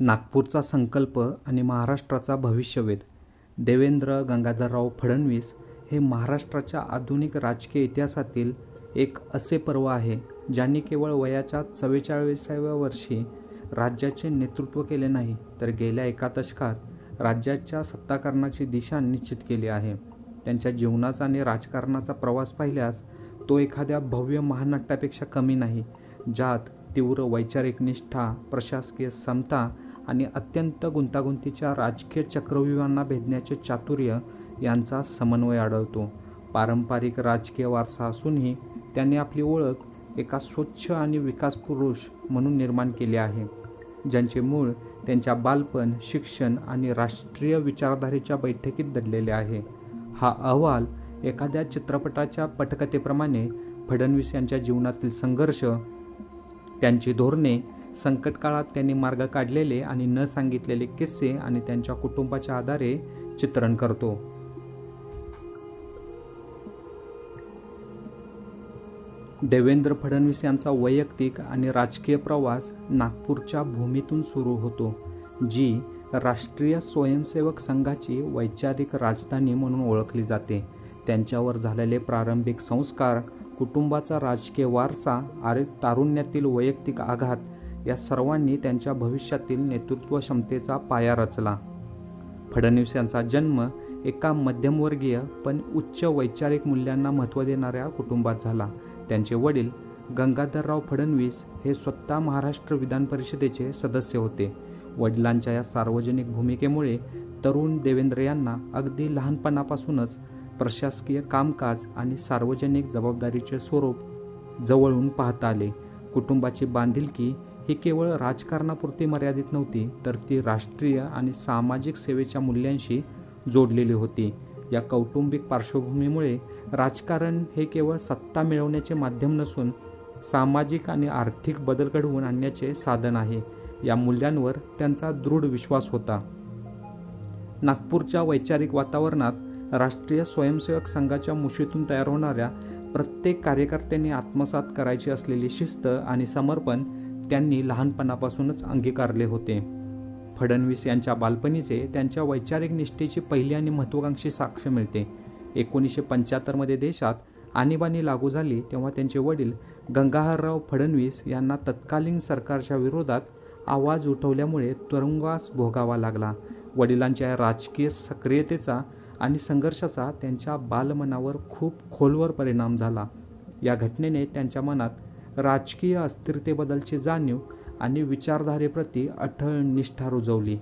नागपूरचा संकल्प आणि महाराष्ट्राचा भविष्यवेध. देवेंद्र गंगाधरराव फडणवीस हे महाराष्ट्राच्या आधुनिक राजकीय इतिहासातील एक असे पर्व आहे ज्यांनी केवळ वयाच्या चव्वेचाळीसाव्या वर्षी राज्याचे नेतृत्व केले नाही तर गेल्या एका दशकात राज्याच्या सत्ताकरणाची दिशा निश्चित केली आहे. त्यांच्या जीवनाचा आणि राजकारणाचा प्रवास पाहिल्यास तो एखाद्या भव्य महानाट्यापेक्षा कमी नाही ज्यात तीव्र वैचारिक निष्ठा प्रशासकीय समता आणि अत्यंत गुंतागुंतीच्या राजकीय चक्रव्यूहांना भेदण्याचे चातुर्य यांचा समन्वय आढळतो. पारंपरिक राजकीय वारसा असूनही त्यांनी आपली ओळख एका स्वच्छ आणि विकासपुरुष म्हणून निर्माण केली आहे ज्यांचे मूळ त्यांच्या बालपण शिक्षण आणि राष्ट्रीय विचारधारेच्या बैठकीत दडलेले आहे. हा अहवाल एखाद्या चित्रपटाच्या पटकथेप्रमाणे फडणवीस यांच्या जीवनातील संघर्ष त्यांची धोरणे संकटकाळात त्यांनी मार्ग काढलेले आणि न सांगितलेले किस्से आणि त्यांच्या कुटुंबाच्या आधारे चित्रण करतो. देवेंद्र फडणवीस यांचा वैयक्तिक आणि राजकीय प्रवास नागपूरच्या भूमीतून सुरू होतो जी राष्ट्रीय स्वयंसेवक संघाची वैचारिक राजधानी म्हणून ओळखली जाते. त्यांच्यावर झालेले प्रारंभिक संस्कार कुटुंबाचा राजकीय वारसा आणि तारुण्यातील वैयक्तिक आघात या सर्वांनी त्यांच्या भविष्यातील नेतृत्व क्षमतेचा पाया रचला. फडणवीस यांचा जन्म एका मध्यमवर्गीय पण उच्च वैचारिक मूल्यांना महत्त्व देणाऱ्या कुटुंबात झाला. त्यांचे वडील गंगाधरराव फडणवीस हे स्वतः महाराष्ट्र विधान परिषदेचे सदस्य होते. वडिलांच्या या सार्वजनिक भूमिकेमुळे तरुण देवेंद्र यांना अगदी लहानपणापासूनच प्रशासकीय कामकाज आणि सार्वजनिक जबाबदारीचे स्वरूप जवळून पाहता आले. कुटुंबाची बांधिलकी ही केवळ राजकारणापुरती मर्यादित नव्हती तर ती राष्ट्रीय आणि सामाजिक सेवेच्या मूल्यांशी जोडलेली होती. या कौटुंबिक पार्श्वभूमीमुळे राजकारण हे केवळ सत्ता मिळवण्याचे माध्यम नसून सामाजिक आणि आर्थिक बदल घडवून आणण्याचे साधन आहे. या मूल्यांवर त्यांचा दृढ विश्वास होता. नागपूरच्या वैचारिक वातावरणात राष्ट्रीय स्वयंसेवक संघाच्या मुशीतून तयार होणाऱ्या प्रत्येक कार्यकर्त्यांनी आत्मसात करायची असलेली शिस्त आणि समर्पण त्यांनी लहानपणापासूनच अंगीकारले होते. फडणवीस यांच्या बालपणीचे त्यांच्या वैचारिक निष्ठेची पहिली आणि महत्त्वाकांक्षी साक्ष मिळते. एकोणीसशे पंच्याहत्तरमध्ये देशात आणीबाणी लागू झाली तेव्हा त्यांचे वडील गंगाहरराव फडणवीस यांना तत्कालीन सरकारच्या विरोधात आवाज उठवल्यामुळे तुरुंगवास भोगावा लागला. वडिलांच्या राजकीय सक्रियतेचा आणि संघर्षाचा त्यांच्या बालमनावर खूप खोलवर परिणाम झाला. या घटनेने त्यांच्या मनात राजकीय अस्थिरतेबद्दलची जाणीव आणि विचारधारेप्रती अठळ निष्ठा रुजवली.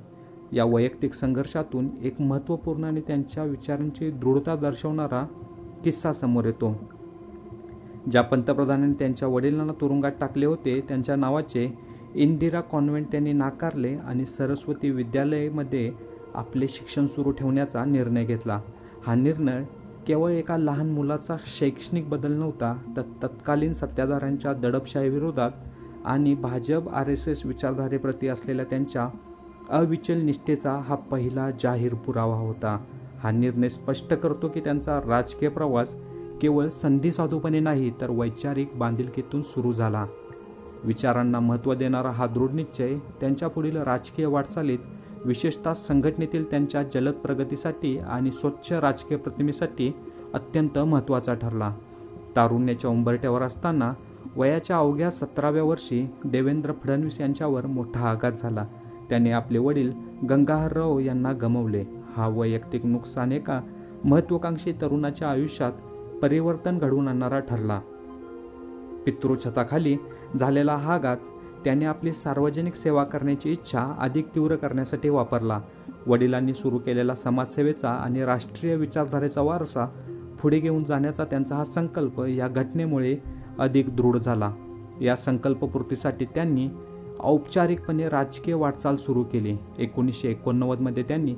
या वैयक्तिक संघर्षातून एक महत्त्वपूर्ण आणि त्यांच्या विचारांची दृढता दर्शवणारा किस्सा समोर येतो. ज्या पंतप्रधानांनी त्यांच्या वडिलांना तुरुंगात टाकले होते त्यांच्या नावाचे इंदिरा कॉन्व्हेंट त्यांनी नाकारले आणि सरस्वती विद्यालयामध्ये आपले शिक्षण सुरू ठेवण्याचा निर्णय घेतला. हा निर्णय केवळ एका लहान मुलाचा शैक्षणिक बदल नव्हता तर तत्कालीन सत्ताधाऱ्यांच्या दडपशाहीविरोधात आणि भाजप आर एस एस विचारधारेप्रती असलेल्या त्यांच्या अविचल निष्ठेचा हा पहिला जाहीर पुरावा होता. हा निर्णय स्पष्ट करतो की त्यांचा राजकीय प्रवास केवळ संधी साधूपणे नाही तर वैचारिक बांधिलकीतून सुरू झाला. विचारांना महत्त्व देणारा हा दृढनिश्चय त्यांच्या पुढील राजकीय वाटचालीत विशेषतः संघटनेतील त्यांच्या जलद प्रगतीसाठी आणि स्वच्छ राजकीय प्रतिमेसाठी अत्यंत महत्त्वाचा ठरला. तारुण्याच्या उंबरट्यावर असताना वयाच्या अवघ्या सतराव्या वर्षी देवेंद्र फडणवीस यांच्यावर मोठा आघात झाला. त्याने आपले वडील गंगाधरराव यांना गमवले. हा वैयक्तिक नुकसान एका महत्त्वाकांक्षी तरुणाच्या आयुष्यात परिवर्तन घडवून आणणारा ठरला. पितृछताखाली झालेला हा आघात त्याने आपली सार्वजनिक सेवा करण्याची इच्छा अधिक तीव्र करण्यासाठी वापरला. वडिलांनी सुरू केलेला समाजसेवेचा आणि राष्ट्रीय विचारधारेचा वारसा पुढे घेऊन जाण्याचा त्यांचा हा संकल्प या घटनेमुळे अधिक दृढ झाला. या संकल्पपूर्तीसाठी त्यांनी औपचारिकपणे राजकीय वाटचाल सुरू केली. एकोणीसशे एकोणनव्वदमध्ये त्यांनी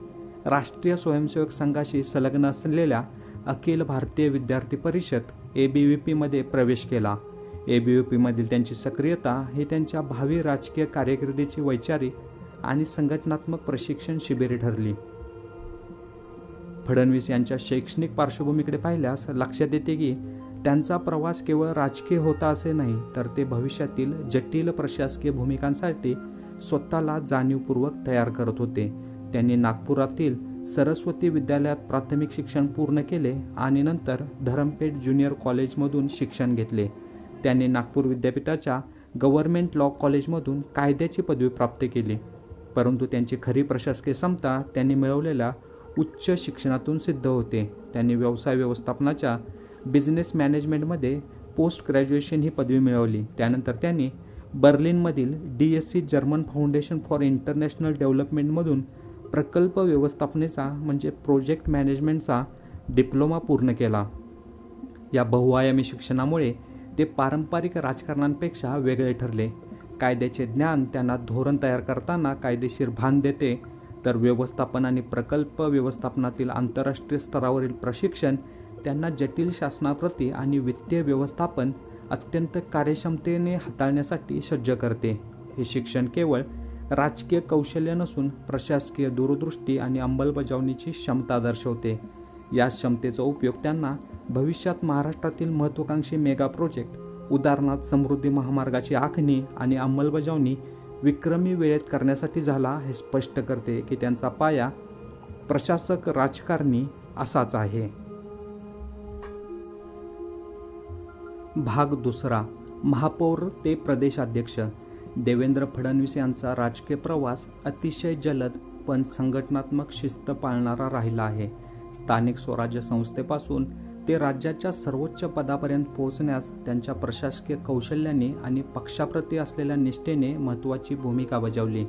राष्ट्रीय स्वयंसेवक संघाशी संलग्न असलेल्या अखिल भारतीय विद्यार्थी परिषद ए बी व्ही पीमध्ये प्रवेश केला. ए बी व्ही पीमधील त्यांची सक्रियता ही त्यांच्या भावी राजकीय कार्यकिर्दीची वैचारिक आणि संघटनात्मक प्रशिक्षण शिबिरे ठरली. फडणवीस यांच्या शैक्षणिक पार्श्वभूमीकडे पाहिल्यास लक्षात येते की त्यांचा प्रवास केवळ राजकीय होता असे नाही तर ते भविष्यातील जटिल प्रशासकीय भूमिकांसाठी स्वतःला जाणीवपूर्वक तयार करत होते. त्यांनी नागपुरातील सरस्वती विद्यालयात प्राथमिक शिक्षण पूर्ण केले आणि नंतर धरमपेठ ज्युनियर कॉलेजमधून शिक्षण घेतले. त्यांनी नागपूर विद्यापीठाच्या गव्हर्नमेंट लॉ कॉलेजमधून कायद्याची पदवी प्राप्त केली. परंतु त्यांची खरी प्रशासकीय क्षमता त्यांनी मिळवलेल्या उच्च शिक्षणातून सिद्ध होते. त्यांनी व्यवसाय व्यवस्थापनाच्या बिझनेस मॅनेजमेंटमध्ये पोस्ट ग्रॅज्युएशन ही पदवी मिळवली. त्यानंतर त्यांनी बर्लिनमधील D S C German foundation for international डेव्हलपमेंटमधून प्रकल्प व्यवस्थापनेचा म्हणजे प्रोजेक्ट मॅनेजमेंटचा डिप्लोमा पूर्ण केला. या बहुआयामी शिक्षणामुळे ते पारंपरिक राजकारणांपेक्षा वेगळे ठरले. कायद्याचे ज्ञान त्यांना धोरण तयार करताना कायदेशीर भान देते. तर व्यवस्थापन आणि प्रकल्प व्यवस्थापनातील आंतरराष्ट्रीय स्तरावरील प्रशिक्षण त्यांना जटिल शासनाप्रती आणि वित्तीय व्यवस्थापन अत्यंत कार्यक्षमतेने हाताळण्यासाठी सज्ज करते. हे शिक्षण केवळ राजकीय कौशल्य नसून प्रशासकीय दूरदृष्टी आणि अंमलबजावणीची क्षमता दर्शवते. या क्षमतेचा उपयोग त्यांना भविष्यात महाराष्ट्रातील महत्त्वाकांक्षी मेगा प्रोजेक्ट उदाहरणार्थ समृद्धी महामार्गाची आखणी आणि अंमलबजावणी विक्रमी वेळेत करण्यासाठी झाला हे स्पष्ट करते की त्यांचा पाया प्रशासक राजकारणी असाच आहे. भाग दुसरा. महापौर ते प्रदेशाध्यक्ष. देवेंद्र फडणवीस यांचा राजकीय प्रवास अतिशय जलद पण संघटनात्मक शिस्त पाळणारा राहिला आहे. स्थानिक स्वराज्य संस्थेपासून ते राज्याच्या सर्वोच्च पदापर्यंत पोहोचण्यास त्यांच्या प्रशासकीय कौशल्याने आणि पक्षाप्रती असलेल्या निष्ठेने महत्त्वाची भूमिका बजावली.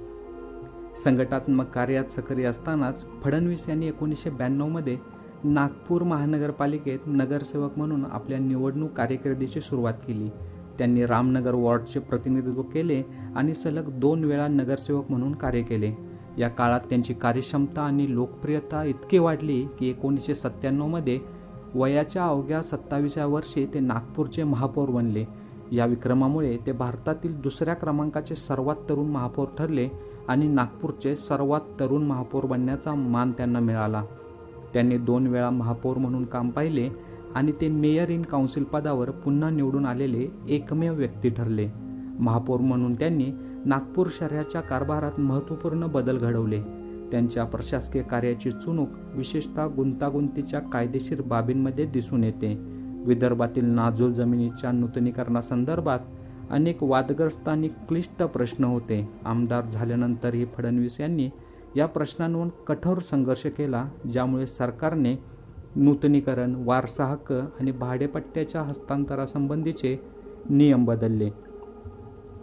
संघटनात्मक कार्यात सक्रिय असतानाच फडणवीस यांनी एकोणीसशे ब्याण्णवमध्ये नागपूर महानगरपालिकेत नगरसेवक म्हणून आपल्या निवडणूक कार्यकिर्दीची सुरुवात केली. त्यांनी रामनगर वॉर्डचे प्रतिनिधित्व केले आणि सलग दोन वेळा नगरसेवक म्हणून कार्य केले. या काळात त्यांची कार्यक्षमता आणि लोकप्रियता इतकी वाढली की एकोणीसशे सत्त्याण्णवमध्ये वयाच्या अवघ्या सत्तावीसव्या वर्षी ते नागपूरचे महापौर बनले. या विक्रमामुळे ते भारतातील दुसऱ्या क्रमांकाचे सर्वात तरुण महापौर ठरले आणि नागपूरचे सर्वात तरुण महापौर बनण्याचा मान त्यांना मिळाला. त्यांनी दोन वेळा महापौर म्हणून काम पाहिले आणि ते मेयर इन काउन्सिल पदावर पुन्हा निवडून आलेले एकमेव व्यक्ती ठरले. महापौर म्हणून त्यांनी नागपूर शहराच्या कारभारात महत्त्वपूर्ण बदल घडवले. त्यांच्या प्रशासकीय कार्याची चुणूक विशेषतः गुंतागुंतीच्या कायदेशीर बाबींमध्ये दिसून येते. विदर्भातील नाजूल जमिनीच्या नूतनीकरणासंदर्भात अनेक वादग्रस्त आणि क्लिष्ट प्रश्न होते. आमदार झाल्यानंतरही फडणवीस यांनी या प्रश्नांवर कठोर संघर्ष केला ज्यामुळे सरकारने नूतनीकरण वारसा हक्क आणि भाडेपट्ट्याच्या हस्तांतरासंबंधीचे नियम बदलले.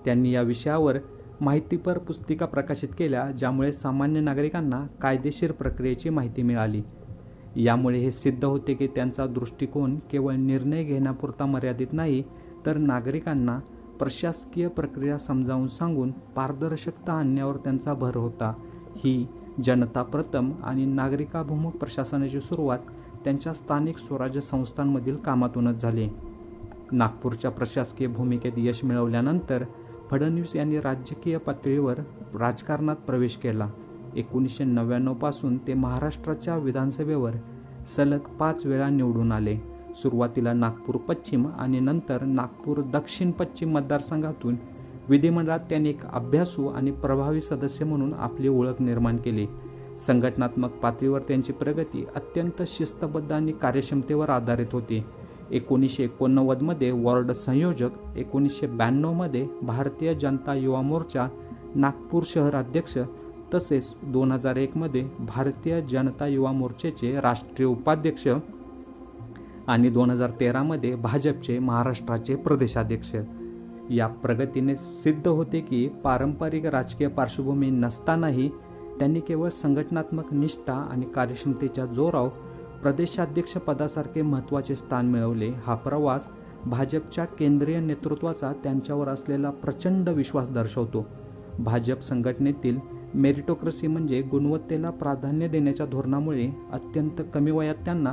त्यांनी या विषयावर माहितीपर पुस्तिका प्रकाशित केल्या ज्यामुळे सामान्य नागरिकांना कायदेशीर प्रक्रियेची माहिती मिळाली. यामुळे हे सिद्ध होते की त्यांचा दृष्टिकोन केवळ निर्णय घेण्यापुरता मर्यादित नाही तर नागरिकांना प्रशासकीय प्रक्रिया समजावून सांगून पारदर्शकता आणण्यावर त्यांचा भर होता. ही जनता प्रथम आणि नागरिकाभिमुख प्रशासनाची सुरुवात त्यांच्या स्थानिक स्वराज्य संस्थांमधील कामातूनच झाली. नागपूरच्या प्रशासकीय भूमिकेत यश मिळवल्यानंतर फडणवीस यांनी राजकीय पातळीवर राजकारणात प्रवेश केला. एकोणीसशे नव्याण्णवपासून ते महाराष्ट्राच्या विधानसभेवर सलग पाच वेळा निवडून आले. सुरुवातीला नागपूर पश्चिम आणि नंतर नागपूर दक्षिण पश्चिम मतदारसंघातून विधिमंडळात त्यांनी एक अभ्यासू आणि प्रभावी सदस्य म्हणून आपली ओळख निर्माण केली. संघटनात्मक पातळीवर त्यांची प्रगती अत्यंत शिस्तबद्ध आणि कार्यक्षमतेवर आधारित होती. एकोणीसशे एकोणनव्वदमध्ये वॉर्ड संयोजक एकोणीसशे ब्याण्णवमध्ये भारतीय जनता युवा मोर्चा नागपूर शहर अध्यक्ष तसेच दोन हजार एकमध्ये भारतीय जनता युवा मोर्चाचे राष्ट्रीय उपाध्यक्ष आणि दोन हजार तेरामध्ये भाजपचे महाराष्ट्राचे प्रदेशाध्यक्ष. या प्रगतीने सिद्ध होते की पारंपरिक राजकीय पार्श्वभूमी नसतानाही त्यांनी केवळ संघटनात्मक निष्ठा आणि कार्यक्षमतेच्या जोराव प्रदेशाध्यक्ष पदासारखे महत्त्वाचे स्थान मिळवले हा प्रवास भाजपच्या केंद्रीय नेतृत्वाचा त्यांच्यावर असलेला प्रचंड विश्वास दर्शवतो. भाजप संघटनेतील मेरिटोक्रसी म्हणजे गुणवत्तेला प्राधान्य देण्याच्या धोरणामुळे अत्यंत कमी वयात त्यांना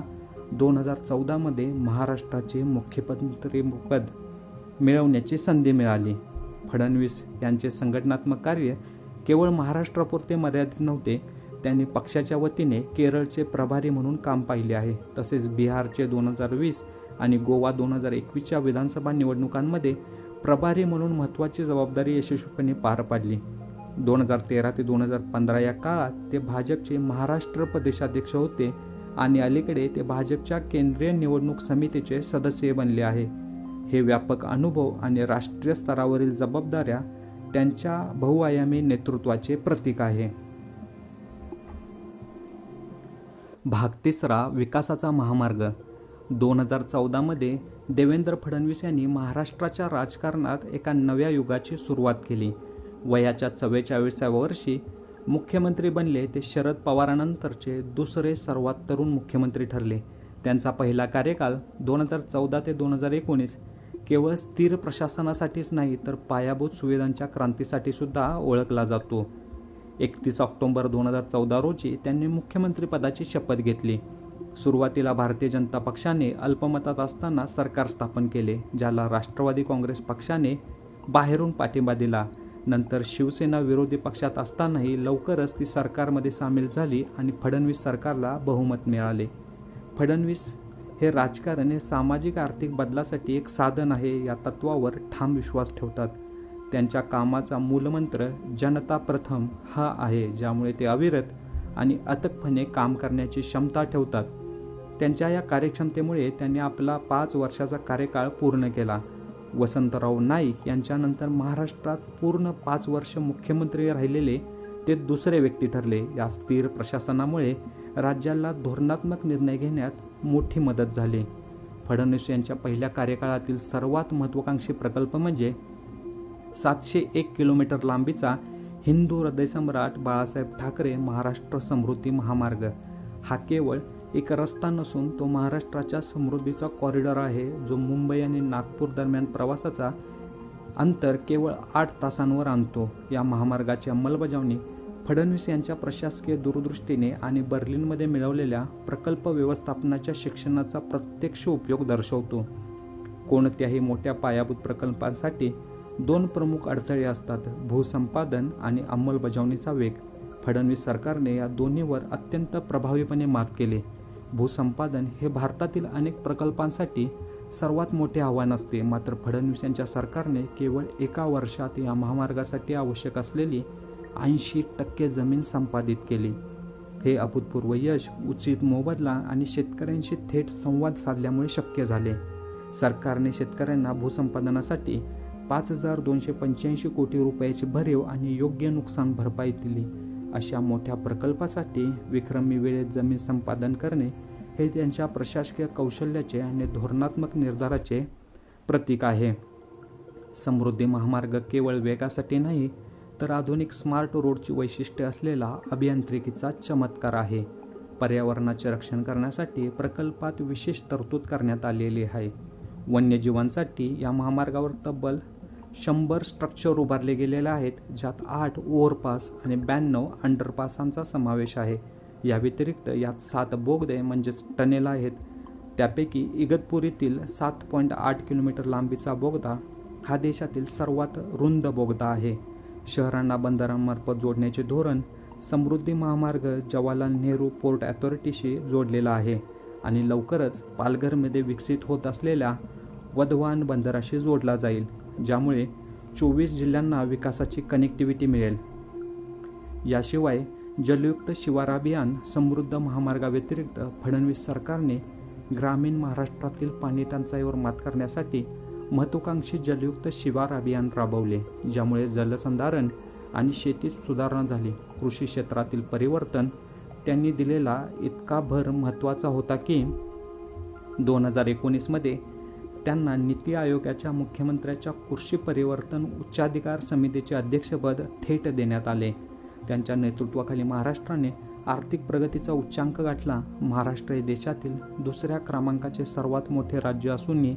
दोन हजार चौदामध्ये महाराष्ट्राचे मुख्यमंत्रीपद मिळवण्याची संधी मिळाली. फडणवीस यांचे संघटनात्मक कार्य केवळ महाराष्ट्रापुरते मर्यादित नव्हते त्यांनी पक्षाच्या वतीने केरळचे प्रभारी म्हणून काम पाहिले आहे. तसेच बिहारचे दोन हजार वीस आणि गोवा दोन हजार एकवीसच्या विधानसभा निवडणुकांमध्ये प्रभारी म्हणून महत्त्वाची जबाबदारी यशस्वीपणे पार पाडली. दोन हजार तेरा ते दोन हजार पंधरा या काळात ते भाजपचे महाराष्ट्र प्रदेशाध्यक्ष होते आणि अलीकडे ते भाजपच्या केंद्रीय निवडणूक समितीचे सदस्य बनले आहे. हे व्यापक अनुभव आणि राष्ट्रीय स्तरावरील जबाबदाऱ्या त्यांच्या बहुआयामी नेतृत्वाचे प्रतीक आहे. भाग तिसरा विकासाचा महामार्ग. दोन हजार चौदामध्ये देवेंद्र फडणवीस यांनी महाराष्ट्राच्या राजकारणात एका नव्या युगाची सुरुवात केली. वयाच्या चव्वेचाळीसाव्या वर्षी मुख्यमंत्री बनले ते शरद पवारानंतरचे दुसरे सर्वात तरुण मुख्यमंत्री ठरले. त्यांचा पहिला कार्यकाल दोन हजार चौदा ते दोन हजार एकोणीस केवळ स्थिर प्रशासनासाठीच नाही तर पायाभूत सुविधांच्या क्रांतीसाठी सुद्धा ओळखला जातो. एकतीस ऑक्टोबर दोन हजार चौदा रोजी त्यांनी मुख्यमंत्रीपदाची शपथ घेतली. सुरुवातीला भारतीय जनता पक्षाने अल्पमतात असताना सरकार स्थापन केले ज्याला राष्ट्रवादी काँग्रेस पक्षाने बाहेरून पाठिंबा दिला. नंतर शिवसेना विरोधी पक्षात असतानाही लवकरच ती सरकारमध्ये सामील झाली आणि फडणवीस सरकारला बहुमत मिळाले. फडणवीस हे राजकारण हे सामाजिक आर्थिक बदलासाठी एक साधन आहे या तत्वावर ठाम विश्वास ठेवतात. त्यांच्या कामाचा मूलमंत्र जनता प्रथम हा आहे ज्यामुळे ते अविरत आणि अथकपणे काम करण्याची क्षमता ठेवतात. त्यांच्या या कार्यक्षमतेमुळे त्यांनी आपला पाच वर्षाचा कार्यकाळ पूर्ण केला. वसंतराव नाईक यांच्यानंतर महाराष्ट्रात पूर्ण पाच वर्ष मुख्यमंत्री राहिलेले ते दुसरे व्यक्ती ठरले. या स्थिर प्रशासनामुळे राज्याला धोरणात्मक निर्णय घेण्यात मोठी मदत झाली. फडणवीस यांच्या पहिल्या कार्यकाळातील सर्वात महत्त्वाकांक्षी प्रकल्प म्हणजे सातशे एक किलोमीटर लांबीचा हिंदू हृदयसम्राट बाळासाहेब ठाकरे महाराष्ट्र समृद्धी महामार्ग. हा केवळ एक रस्ता नसून तो महाराष्ट्राच्या समृद्धीचा कॉरिडॉर आहे जो मुंबई आणि नागपूर दरम्यान प्रवासाचा अंतर केवळ आठ तासांवर आणतो. या महामार्गाची अंमलबजावणी फडणवीस यांच्या प्रशासकीय दूरदृष्टीने आणि बर्लिनमध्ये मिळवलेल्या प्रकल्प व्यवस्थापनाच्या शिक्षणाचा प्रत्यक्ष उपयोग दर्शवतो. कोणत्याही मोठ्या पायाभूत प्रकल्पांसाठी दोन प्रमुख अडथळे असतात. भूसंपादन आणि अंमलबजावणीचा वेग. फडणवीस सरकारने या दोन्हीवर अत्यंत प्रभावीपणे मात केले. भूसंपादन हे भारतातील अनेक प्रकल्पांसाठी सर्वात मोठे आव्हान असते. मात्र फडणवीस यांच्या सरकारने केवळ एका वर्षात या महामार्गासाठी आवश्यक असलेली ऐंशी टक्के जमीन संपादित केली. हे अभूतपूर्व यश उचित मोबदला आणि शेतकऱ्यांशी थेट संवाद साधल्यामुळे शक्य झाले. सरकारने शेतकऱ्यांना भूसंपादनासाठी पाच हजार दोनशे पंच्याऐंशी कोटी रुपयाची भरीव आणि योग्य नुकसान भरपाई दिली. अशा मोठ्या प्रकल्पासाठी विक्रमी वेळेत जमीन संपादन करणे हे त्यांच्या प्रशासकीय कौशल्याचे आणि धोरणात्मक निर्धाराचे प्रतीक आहे. समृद्धी महामार्ग केवळ वेगासाठी नाही तर आधुनिक स्मार्ट रोडची वैशिष्ट्ये असलेला अभियांत्रिकीचा चमत्कार आहे. पर्यावरणाचे रक्षण करण्यासाठी प्रकल्पात विशेष तरतूद करण्यात आलेली आहे. वन्यजीवांसाठी या महामार्गावर तब्बल शंभर स्ट्रक्चर उभारले गेलेले आहेत ज्यात आठ ओव्हरपास आणि ब्याण्णव अंडरपासांचा समावेश आहे. या व्यतिरिक्त यात सात बोगदे म्हणजेच टनेल आहेत. त्यापैकी इगतपुरीतील सात पॉईंट आठ किलोमीटर लांबीचा बोगदा हा देशातील सर्वात रुंद बोगदा आहे. शहरांना बंदरांमार्फत जोडण्याचे धोरण समृद्धी महामार्ग जवाहरलाल नेहरू पोर्ट अथॉरिटीशी जोडलेला आहे आणि लवकरच पालघरमध्ये विकसित होत असलेल्या वधवान बंदराशी जोडला जाईल. ज्यामुळे चोवीस जिल्ह्यांना विकासाची कनेक्टिव्हिटी मिळेल. याशिवाय जलयुक्त शिवार अभियान समृद्ध महामार्गाव्यतिरिक्त फडणवीस सरकारने ग्रामीण महाराष्ट्रातील पाणी टंचाईवर मात करण्यासाठी महत्त्वाकांक्षी जलयुक्त शिवार अभियान राबवले ज्यामुळे जलसंधारण आणि शेतीत सुधारणा झाली. कृषी क्षेत्रातील परिवर्तन त्यांनी दिलेला इतका भर महत्त्वाचा होता की दोन हजार एकोणीसमध्ये त्यांना नीती आयोगाच्या मुख्यमंत्र्याच्या कृषी परिवर्तन उच्चाधिकार समितीचे अध्यक्षपद थेट देण्यात आले. त्यांच्या नेतृत्वाखाली महाराष्ट्राने आर्थिक प्रगतीचा उच्चांक गाठला. महाराष्ट्र हे देशातील दुसऱ्या क्रमांकाचे सर्वात मोठे राज्य असूनही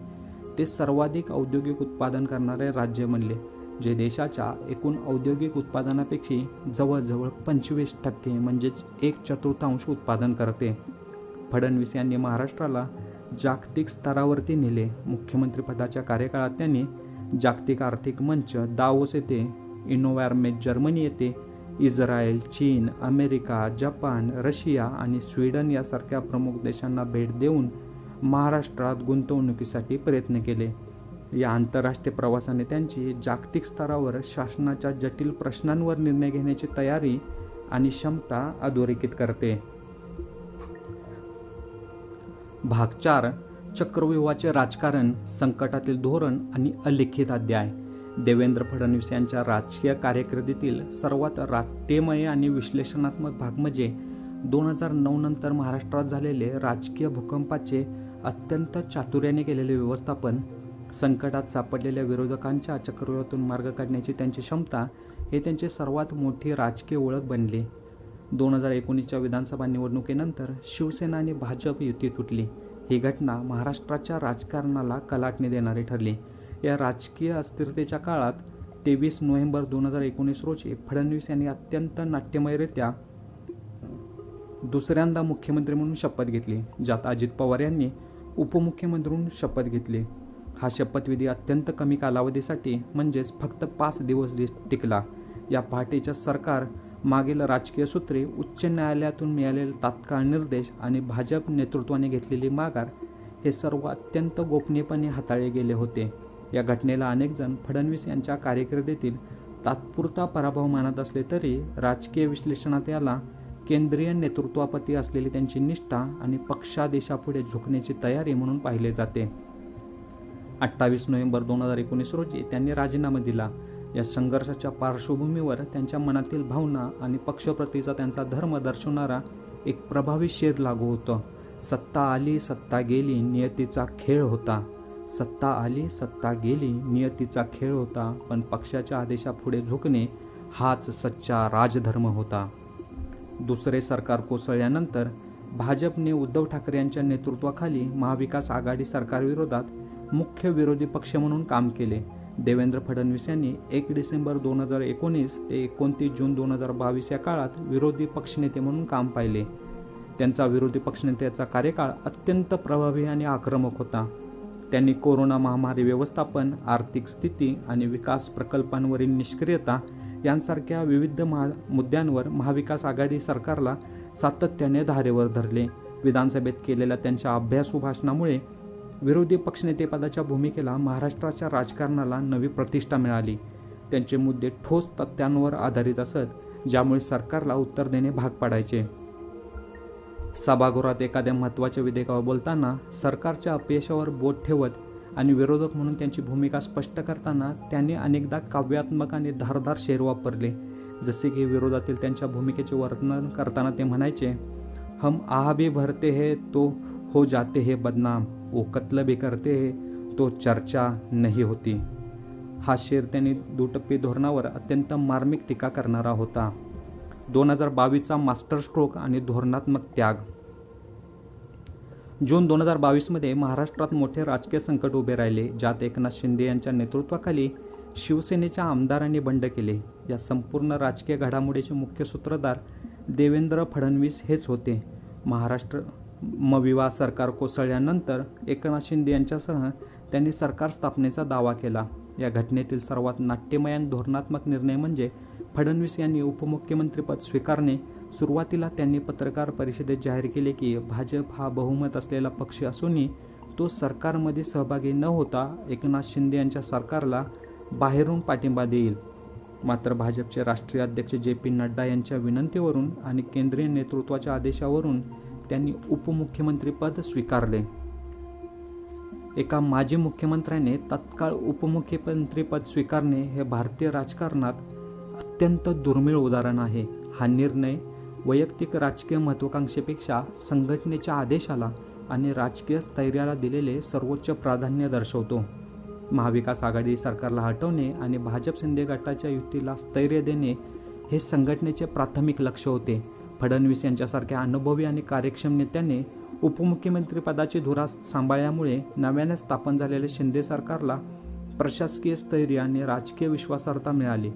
ते सर्वाधिक औद्योगिक उत्पादन करणारे राज्य बनले जे देशाच्या एकूण औद्योगिक उत्पादनापेक्षा जवळजवळ पंचवीस टक्के म्हणजेच एक चतुर्थांश उत्पादन करते. फडणवीस यांनी महाराष्ट्राला जागतिक स्तरावरती नेले. मुख्यमंत्रीपदाच्या कार्यकाळात त्यांनी जागतिक आर्थिक मंच दावोस येथे इनोवॅरमेट जर्मनी येथे इस्रायल चीन अमेरिका जपान रशिया आणि स्वीडन यासारख्या प्रमुख देशांना भेट देऊन महाराष्ट्रात गुंतवणुकीसाठी प्रयत्न केले. या आंतरराष्ट्रीय प्रवासाने त्यांची जागतिक स्तरावर शासनाच्या जटिल प्रश्नांवर निर्णय घेण्याची तयारी आणि क्षमता अधोरेखित करते. भाग चार चक्रव्यूहाचे राजकारण संकटातील धोरण आणि अलिखित अध्याय. देवेंद्र फडणवीस यांच्या राजकीय कार्यकिर्दीतील सर्वात राट्यमय आणि विश्लेषणात्मक भाग म्हणजे दोन हजार नऊ नंतर महाराष्ट्रात झालेले राजकीय भूकंपाचे अत्यंत चातुर्याने केलेले व्यवस्थापन संकटात सापडलेल्या विरोधकांच्या चक्रव्यूहातून मार्ग काढण्याची त्यांची क्षमता हे त्यांची सर्वात मोठी राजकीय ओळख बनली. दोन हजार एकोणीसच्या विधानसभा निवडणुकीनंतर शिवसेना आणि भाजप युती तुटली. ही घटना महाराष्ट्राच्या राजकारणाला कलाटणी देणारी ठरली. या राजकीय अस्थिरतेच्या काळात तेवीस नोव्हेंबर दोन हजार एकोणीस रोजी फडणवीस यांनी अत्यंत नाट्यमयरित्या दुसऱ्यांदा मुख्यमंत्री म्हणून शपथ घेतली ज्यात अजित पवार यांनी उपमुख्यमंत्री म्हणून शपथ घेतली. हा शपथविधी अत्यंत कमी कालावधीसाठी म्हणजेच फक्त पाच दिवस टिकला. या पहाटेच्या सरकार मागील राजकीय सूत्रे उच्च न्यायालयातून मिळालेले तात्काळ निर्देश आणि भाजप नेतृत्वाने घेतलेली माघार हे सर्व अत्यंत गोपनीयपणे हाताळले गेले होते. या घटनेला अनेकजण फडणवीस यांच्या कार्यकिर्दीतील तात्पुरता पराभव मानत असले तरी राजकीय विश्लेषणात याला केंद्रीय नेतृत्वापती असलेली त्यांची निष्ठा आणि पक्षादेशापुढे झुकण्याची तयारी म्हणून पाहिले जाते. अठ्ठावीस नोव्हेंबर दोन हजार एकोणीस रोजी त्यांनी राजीनामा दिला. या संघर्षाच्या पार्श्वभूमीवर त्यांच्या मनातील भावना आणि पक्षप्रतीचा त्यांचा धर्म दर्शवणारा एक प्रभावी शेर लागू होतं. सत्ता आली सत्ता गेली नियतीचा खेळ होता. सत्ता आली सत्ता गेली नियतीचा खेळ होता पण पक्षाच्या आदेशापुढे झुकणे हाच सच्चा राजधर्म होता. दुसरे सरकार कोसळल्यानंतर भाजपने उद्धव ठाकरे यांच्या नेतृत्वाखाली महाविकास आघाडी सरकारविरोधात मुख्य विरोधी पक्ष म्हणून काम केले. देवेंद्र फडणवीस यांनी एक डिसेंबर दोन हजार एकोणीस ते एकोणतीस जून दोन हजार बावीस या काळात विरोधी पक्षनेते म्हणून काम पाहिले. त्यांचा विरोधी पक्षनेत्याचा कार्यकाळ अत्यंत प्रभावी आणि आक्रमक होता. त्यांनी कोरोना महामारी व्यवस्थापन आर्थिक स्थिती आणि विकास प्रकल्पांवरील निष्क्रियता यांसारख्या विविध महा मुद्द्यांवर महाविकास आघाडी सरकारला सातत्याने धारेवर धरले. विधानसभेत केलेल्या त्यांच्या अभ्यासू भाषणामुळे विरोधी पक्षनेतेपदाच्या भूमिकेला महाराष्ट्राच्या राजकारणाला नवी प्रतिष्ठा मिळाली. त्यांचे मुद्दे ठोस तथ्यांवर आधारित असत ज्यामुळे सरकारला उत्तर देणे भाग पाडायचे. सभागृहात एखाद्या महत्त्वाच्या विधेयकावर बोलताना सरकारच्या अपयशावर बोट ठेवत आणि विरोधक म्हणून त्यांची भूमिका स्पष्ट करताना त्यांनी अनेकदा काव्यात्मक आणि धारदार शेर वापरले जसे की विरोधातील त्यांच्या भूमिकेचे वर्णन करताना ते म्हणायचे हम आहा भी भरते हे तो हो जाते हे बदनाम. वो कत्ल भी करते हे तो चर्चा नाही होती. हा शेर त्यांनी दुटप्पी धोरणावर अत्यंत मार्मिक टीका करणारा होता. दोन हजार बावीसचा मास्टर स्ट्रोक आणि धोरणात्मक त्याग. जून दोन हजार बावीसमध्ये महाराष्ट्रात मोठे राजकीय संकट उभे राहिले ज्यात एकनाथ शिंदे यांच्या नेतृत्वाखाली शिवसेनेच्या आमदारांनी बंड केले. या संपूर्ण राजकीय घडामोडीचे मुख्य सूत्रधार देवेंद्र फडणवीस हेच होते. महाराष्ट्र मविवा सरकार कोसळल्यानंतर एकनाथ शिंदे यांच्यासह त्यांनी सरकार स्थापनेचा दावा केला. या घटनेतील सर्वात नाट्यमय आणि धोरणात्मक निर्णय म्हणजे फडणवीस यांनी उपमुख्यमंत्रीपद स्वीकारणे. सुरुवातीला त्यांनी पत्रकार परिषदेत जाहीर केले की भाजप हा बहुमत असलेला पक्ष असूनही तो सरकारमध्ये सहभागी न होता एकनाथ शिंदे यांच्या सरकारला बाहेरून पाठिंबा देईल. मात्र भाजपचे राष्ट्रीय अध्यक्ष जे पी नड्डा यांच्या विनंतीवरून आणि केंद्रीय नेतृत्वाच्या आदेशावरून त्यांनी उपमुख्यमंत्रीपद स्वीकारले. एका माजी मुख्यमंत्र्याने तत्काळ उपमुख्यमंत्रीपद स्वीकारणे हे भारतीय राजकारणात अत्यंत दुर्मिळ उदाहरण आहे. हा निर्णय वैयक्तिक राजकीय महत्वाकांक्षेपेक्षा संघटनेच्या आदेशाला आणि राजकीय स्थैर्याला दिलेले सर्वोच्च प्राधान्य दर्शवतो. महाविकास आघाडी सरकारला हटवणे आणि भाजप शिंदे गटाच्या युतीला स्थैर्य देणे हे संघटनेचे प्राथमिक लक्ष होते. फडणवीस यांच्यासारख्या अनुभवी आणि कार्यक्षम नेत्याने उपमुख्यमंत्रीपदाची धुरा सांभाळल्यामुळे नव्याने स्थापन झालेल्या शिंदे सरकारला प्रशासकीय स्थैर्य आणि राजकीय विश्वासार्हता मिळाली.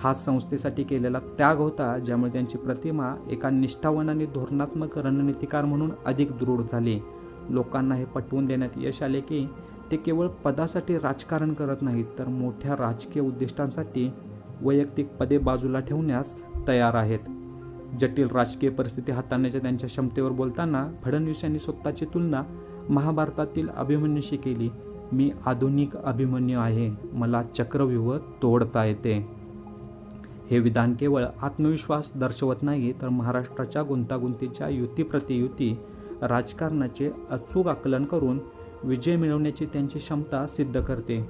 हा संस्थेसाठी केलेला त्याग होता ज्यामुळे त्यांची प्रतिमा एका निष्ठावान आणि धोरणात्मक रणनीतिकार म्हणून अधिक दृढ झाली. लोकांना हे पटवून देण्यात यश आले की ते केवळ पदासाठी राजकारण करत नाहीत तर मोठ्या राजकीय उद्दिष्टांसाठी वैयक्तिक पदे बाजूला ठेवण्यास तयार आहेत. जटिल राजकीय परिस्थिती हाताळण्याच्या त्यांच्या क्षमतेवर बोलताना फडणवीस यांनी स्वतःची तुलना महाभारतातील अभिमन्यूशी केली. मी आधुनिक अभिमन्यू आहे. मला चक्रव्यूह तोडता येते. हे विधान केवळ आत्मविश्वास दर्शवत नाही तर महाराष्ट्राच्या गुंतागुंतीच्या युती प्रतियुती राजकारणाचे अचूक आकलन करून विजय मिळवण्याची त्यांची क्षमता सिद्ध करते.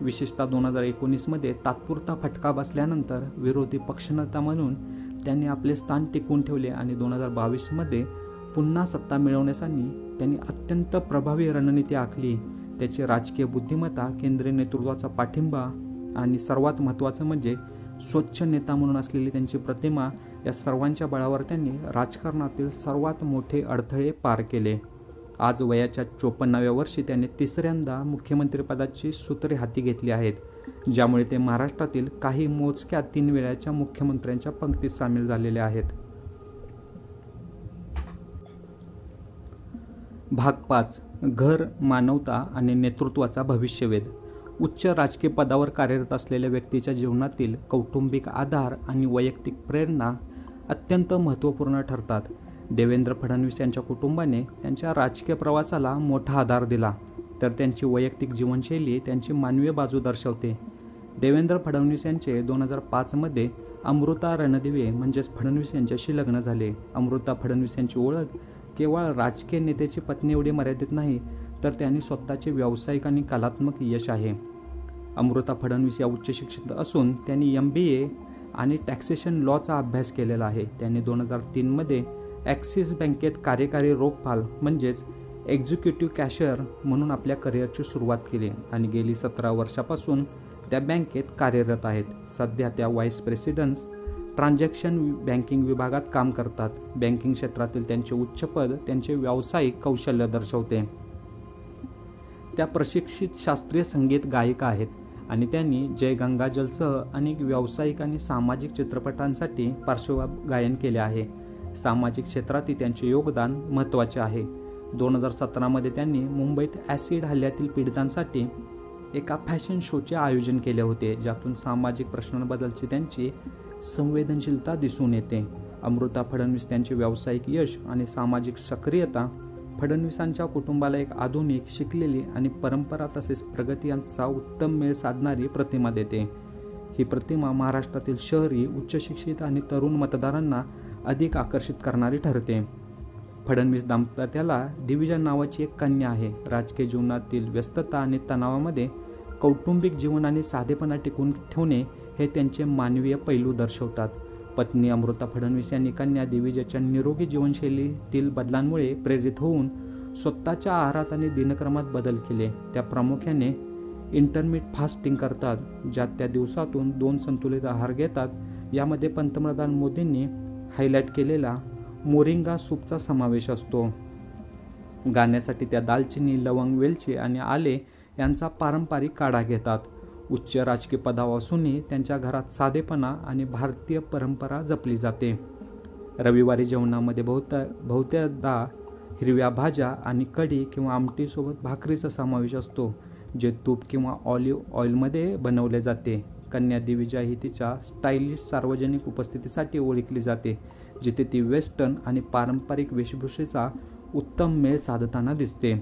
विशेषतः दोन हजार एकोणीसमध्ये तात्पुरता फटका बसल्यानंतर विरोधी पक्षनेता म्हणून त्यांनी आपले स्थान टिकवून ठेवले आणि दोन हजार बावीसमध्ये पुन्हा सत्ता मिळवण्यासाठी त्यांनी अत्यंत प्रभावी रणनीती आखली. त्याची राजकीय बुद्धिमत्ता केंद्रीय नेतृत्वाचा पाठिंबा आणि सर्वात महत्त्वाचं म्हणजे स्वच्छ नेता म्हणून असलेली त्यांची प्रतिमा या सर्वांच्या बळावर त्यांनी राजकारणातील सर्वात मोठे अडथळे पार केले. आज वयाच्या चोपन्नाव्या वर्षी त्यांनी तिसऱ्यांदा मुख्यमंत्रीपदाची सूत्रे हाती घेतली आहेत. ज्यामुळे ते महाराष्ट्रातील काही मोजक्या तीन वेळाच्या मुख्यमंत्र्यांच्या पंक्तीत सामील झालेले आहेत. भाग पाच घर मानवता आणि नेतृत्वाचा भविष्यवेध. उच्च राजकीय पदावर कार्यरत असलेल्या व्यक्तीच्या जीवनातील कौटुंबिक आधार आणि वैयक्तिक प्रेरणा अत्यंत महत्त्वपूर्ण ठरतात. देवेंद्र फडणवीस यांच्या कुटुंबाने त्यांच्या राजकीय प्रवासाला मोठा आधार दिला. तर त्यांची वैयक्तिक जीवनशैली त्यांची मानवीय बाजू दर्शवते. देवेंद्र फडणवीस यांचे दोन हजार पाचमध्ये अमृता रणदिवे म्हणजेच फडणवीस यांच्याशी लग्न झाले. अमृता फडणवीस यांची ओळख केवळ राजकीय नेत्याची पत्नी एवढी मर्यादित नाही तर त्यांनी स्वतःचे व्यावसायिक आणि कलात्मक यश आहे. अमृता फडणवीस या उच्च शिक्षित असून त्यांनी एम बी ए आणि टॅक्सेशन लॉचा अभ्यास केलेला आहे. त्यांनी दोन हजार तीनमध्ये ॲक्सिस बँकेत कार्यकारी रोखपाल म्हणजेच एक्झिक्युटिव्ह कॅशियर म्हणून आपल्या करिअरची सुरुवात केली आणि गेली सतरा वर्षापासून त्या बँकेत कार्यरत आहेत. सध्या त्या व्हाईस प्रेसिडेंट्स ट्रान्झॅक्शन बँकिंग विभागात काम करतात. बँकिंग क्षेत्रातील त्यांचे उच्च पद त्यांचे व्यावसायिक कौशल्य दर्शवते. त्या प्रशिक्षित शास्त्रीय संगीत गायिका आहेत आणि त्यांनी जय गंगाजलसह अनेक व्यावसायिक आणि सामाजिक चित्रपटांसाठी पार्श्वगायन केले आहे. सामाजिक क्षेत्रातील त्यांचे योगदान महत्त्वाचे आहे. दोन हजार सतरामध्ये त्यांनी मुंबईत ॲसिड हल्ल्यातील पीडितांसाठी एका फॅशन शोचे आयोजन केले होते ज्यातून सामाजिक प्रश्नांबद्दलची त्यांची संवेदनशीलता दिसून येते. अमृता फडणवीस त्यांचे व्यावसायिक यश आणि सामाजिक सक्रियता फडणवीसांच्या कुटुंबाला एक आधुनिक शिकलेली आणि परंपरा तसेच प्रगती यांचा उत्तम मेळ साधणारी प्रतिमा देते. ही प्रतिमा महाराष्ट्रातील शहरी उच्चशिक्षित आणि तरुण मतदारांना अधिक आकर्षित करणारी ठरते. फडणवीस दाम्पत्याला दिविजा नावाची एक कन्या आहे. राजकीय जीवनातील व्यस्तता आणि तणावामध्ये कौटुंबिक जीवन आणि साधेपणा टिकून ठेवणे हे त्यांचे मानवीय पैलू दर्शवतात. पत्नी अमृता फडणवीस यांनी कन्या दिविजाच्या निरोगी जीवनशैलीतील बदलांमुळे प्रेरित होऊन स्वतःच्या आहारात आणि दिनक्रमात बदल केले. त्या प्रामुख्याने इंटरमीट फास्टिंग करतात ज्यात त्या दिवसातून दोन संतुलित आहार घेतात. यामध्ये पंतप्रधान मोदींनी हायलाईट केलेला मोरिंगा सूपचा समावेश असतो. गाण्यासाठी त्या दालचिनी लवंग वेलची आणि आले यांचा पारंपरिक काढा घेतात. उच्च राजकीय पदावर असूनही त्यांच्या घरात साधेपणा आणि भारतीय परंपरा जपली जाते. रविवारी जेवणामध्ये बहुत बहुतेकदा हिरव्या भाज्या आणि कढी किंवा आमटीसोबत भाकरीचा समावेश असतो जे तूप किंवा ऑलिव्ह ऑइलमध्ये बनवले जाते. कन्या दिविजा ही तिच्या स्टायलिश सार्वजनिक उपस्थितीसाठी ओळखली जाते जिथे ती वेस्टर्न आणि पारंपरिक वेशभूषेचा उत्तम मेळ साधताना दिसते.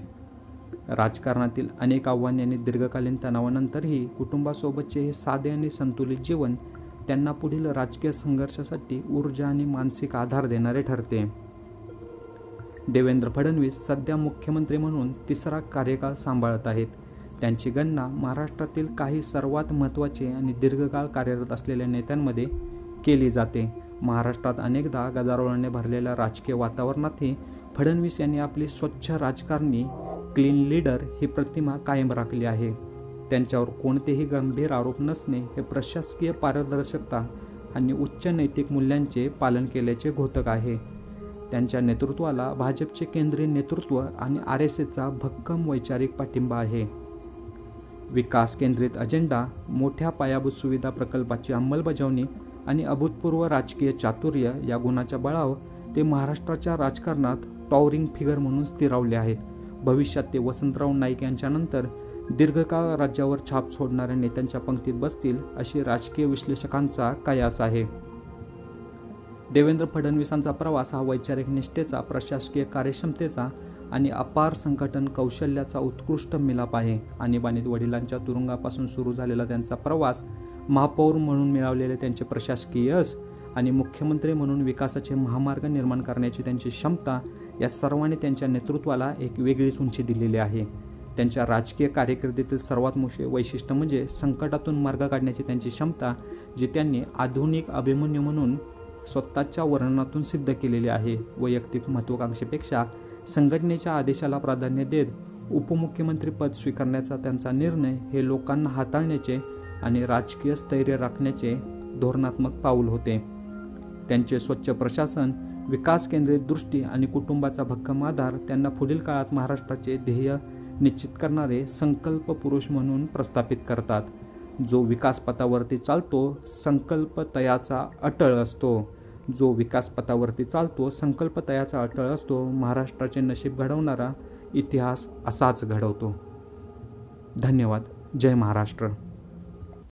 राजकारणातील अनेक आव्हाने आणि दीर्घकालीन तणावानंतरही कुटुंबासोबतचे हे साधे आणि संतुलित जीवन त्यांना पुढील राजकीय संघर्षासाठी ऊर्जा आणि मानसिक आधार देणारे ठरते. देवेंद्र फडणवीस सध्या मुख्यमंत्री म्हणून तिसरा कार्यकाळ सांभाळत आहेत. त्यांची गणना महाराष्ट्रातील काही सर्वात महत्त्वाचे आणि दीर्घकाळ कार्यरत असलेल्या नेत्यांमध्ये केली जाते. महाराष्ट्रात अनेकदा गदारोळाने भरलेल्या राजकीय वातावरणातही फडणवीस यांनी आपली स्वच्छ राजकारणी क्लीन लीडर ही प्रतिमा कायम राखली आहे. त्यांच्यावर कोणतेही गंभीर आरोप नसणे हे प्रशासकीय पारदर्शकता आणि उच्च नैतिक मूल्यांचे पालन केल्याचे घोतक आहे. त्यांच्या नेतृत्वाला भाजपचे केंद्रीय नेतृत्व आणि आर एस एचा भक्कम वैचारिक पाठिंबा आहे. विकास केंद्रित अजेंडा मोठ्या पायाभूत सुविधा प्रकल्पाची अंमलबजावणी आणि अभूतपूर्व राजकीय चातुर्य या गुणाच्या बळावर ते महाराष्ट्राच्या राजकारणात टॉवरिंग फिगर म्हणून स्थिरावले आहेत. भविष्यात ते वसंतराव नाईक यांच्यानंतर दीर्घकाळ राज्यावर छाप सोडणाऱ्या नेत्यांच्या पंक्तीत बसतील अशी राजकीय विश्लेषकांचा कयास आहे. देवेंद्र फडणवीसांचा प्रवास हा वैचारिक निष्ठेचा प्रशासकीय कार्यक्षमतेचा आणि अपार संघटन कौशल्याचा उत्कृष्ट मिलाप आहे. आणीबाणीत वडिलांच्या तुरुंगापासून सुरू झालेला त्यांचा प्रवास महापौर म्हणून मिळवलेले त्यांचे प्रशासकीय यश आणि मुख्यमंत्री म्हणून विकासाचे महामार्ग निर्माण करण्याची त्यांची क्षमता या सर्वांनी त्यांच्या नेतृत्वाला एक वेगळीच उंची दिलेली आहे. त्यांच्या राजकीय कार्यकिर्दीतील सर्वात मोठे वैशिष्ट्य म्हणजे संकटातून मार्ग काढण्याची त्यांची क्षमता जी त्यांनी आधुनिक अभिमन्यू म्हणून स्वतःच्या वर्णनातून सिद्ध केलेली आहे. वैयक्तिक महत्त्वाकांक्षेपेक्षा संघटनेच्या आदेशाला प्राधान्य देत उपमुख्यमंत्रीपद स्वीकारण्याचा त्यांचा निर्णय हे लोकांना हाताळण्याचे आणि राजकीय स्थैर्य राखण्याचे धोरणात्मक पाऊल होते. त्यांचे स्वच्छ प्रशासन विकास केंद्रित दृष्टी आणि कुटुंबाचा भक्कम आधार त्यांना पुढील काळात महाराष्ट्राचे ध्येय निश्चित करणारे संकल्प पुरुष म्हणून प्रस्थापित करतात. जो विकासपथावरती चालतो संकल्प तयाचा अटळ असतो. जो विकासपथावरती चालतो संकल्प तयाचा अटळ असतो महाराष्ट्राचे नशीब घडवणारा इतिहास असाच घडवतो. धन्यवाद. जय महाराष्ट्र.